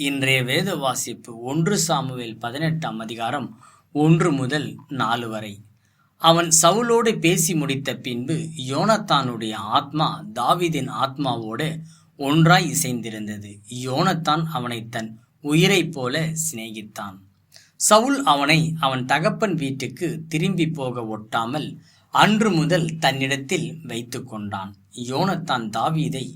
இன்றைய வேத வாசிப்பு ஒன்று சாமுவேல் பதினெட்டாம் அதிகாரம் ஒன்று முதல் நாலு வரை. அவன் சவுலோடு பேசி முடித்த பின்பு யோனத்தானுடைய ஆத்மா தாவிதின் ஆத்மாவோடு ஒன்றாய் இசைந்திருந்தது. யோனத்தான் அவனை தன் உயிரைப் போல சிநேகித்தான். சவுல் அவனை அவன் தகப்பன் வீட்டுக்கு திரும்பி போக ஒட்டாமல் அன்று முதல் தன்னிடத்தில் வைத்து கொண்டான். யோனத்தான் தாவீதை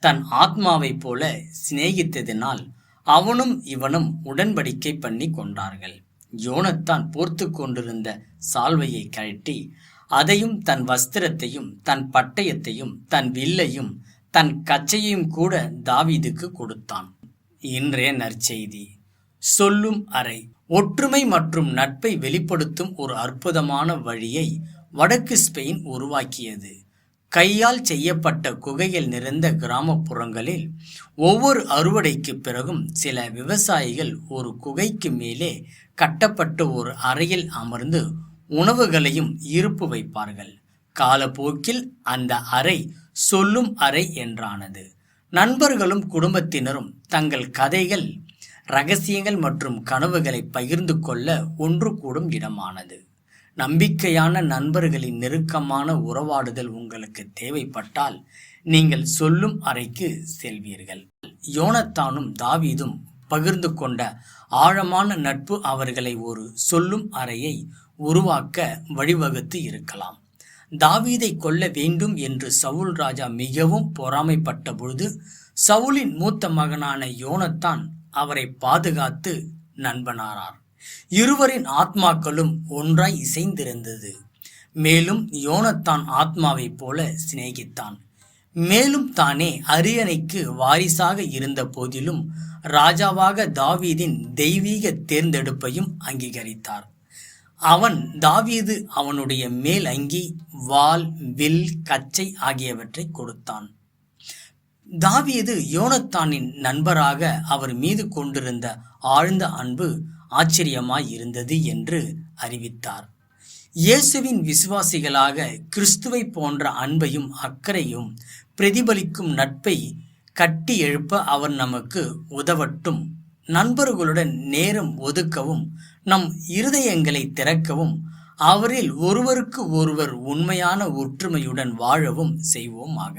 தன் ஆத்மாவைப் போல சிநேகித்ததினால் அவனும் இவனும் உடன்படிக்கை பண்ணி கொண்டார்கள். யோனத்தான் போர்த்து கொண்டிருந்த சால்வையை கழட்டி அதையும் தன் வஸ்திரத்தையும் தன் பட்டயத்தையும் தன் வில்லையும் தன் கச்சையும் கூட தாவீதுக்கு கொடுத்தான். இன்றைய நற்செய்தி. சொல்லும் அறை. ஒற்றுமை மற்றும் நட்பை வெளிப்படுத்தும் ஒரு அற்புதமான வழியை வடக்கு ஸ்பெயின் உருவாக்கியது. கையால் செய்யப்பட்ட குகையில் நிறைந்த கிராமப்புறங்களில் ஒவ்வொரு அறுவடைக்கு பிறகும் சில விவசாயிகள் ஒரு குகைக்கு மேலே கட்டப்பட்ட ஒரு அறையில் அமர்ந்து உணவுகளையும் இருப்பு வைப்பார்கள். காலப்போக்கில் அந்த அறை சொல்லும் அறை என்றானது. நண்பர்களும் குடும்பத்தினரும் தங்கள் கதைகள் ரகசியங்கள் மற்றும் கனவுகளை பகிர்ந்து கொள்ள ஒன்று கூடும் இடமானது. நம்பிக்கையான நண்பர்களின் நெருக்கமான உறவாடுதல் உங்களுக்கு தேவைப்பட்டால் நீங்கள் சொல்லும் அறைக்கு செல்வீர்கள். யோனத்தானும் தாவீதும் பகிர்ந்து கொண்ட ஆழமான நட்பு அவர்களை ஒரு சொல்லும் அறையை உருவாக்க வழிவகுத்து இருக்கலாம். தாவீதை கொல்ல வேண்டும் என்று சவுல் ராஜா மிகவும் பொறாமைப்பட்ட பொழுது சவுலின் மூத்த மகனான யோனத்தான் அவரை பாதுகாத்து நண்பனாரார் இருவரின் ஆத்மாக்களும் ஒன்றாய் இசைந்திருந்தது. மேலும் யோனத்தான் ஆத்மாவைப் போல சிநேகித்தான். மேலும் தானே அரியணைக்கு வாரிசாக இருந்த போதிலும் ராஜாவாக தாவீதின் தெய்வீக தேர்ந்தெடுப்பையும் அங்கீகரித்தார். அவன் தாவீது அவனுடைய மேல் அங்கி வால் வில் கச்சை ஆகியவற்றை கொடுத்தான். தாவீது யோனத்தானின் நண்பராக அவர் மீது கொண்டிருந்த ஆழ்ந்த அன்பு ஆச்சரியமாய் இருந்தது என்று அறிவித்தார். இயேசுவின் விசுவாசிகளாக கிறிஸ்துவை போன்ற அன்பையும் அக்கறையும் பிரதிபலிக்கும் நட்பை கட்டி எழுப்ப அவர் நமக்கு உதவட்டும். நண்பர்களுடன் நேரம் ஒதுக்கவும் நம் இருதயங்களை திறக்கவும் அவரில் ஒருவருக்கு ஒருவர் உண்மையான ஒற்றுமையுடன் வாழவும் செய்வோமாக.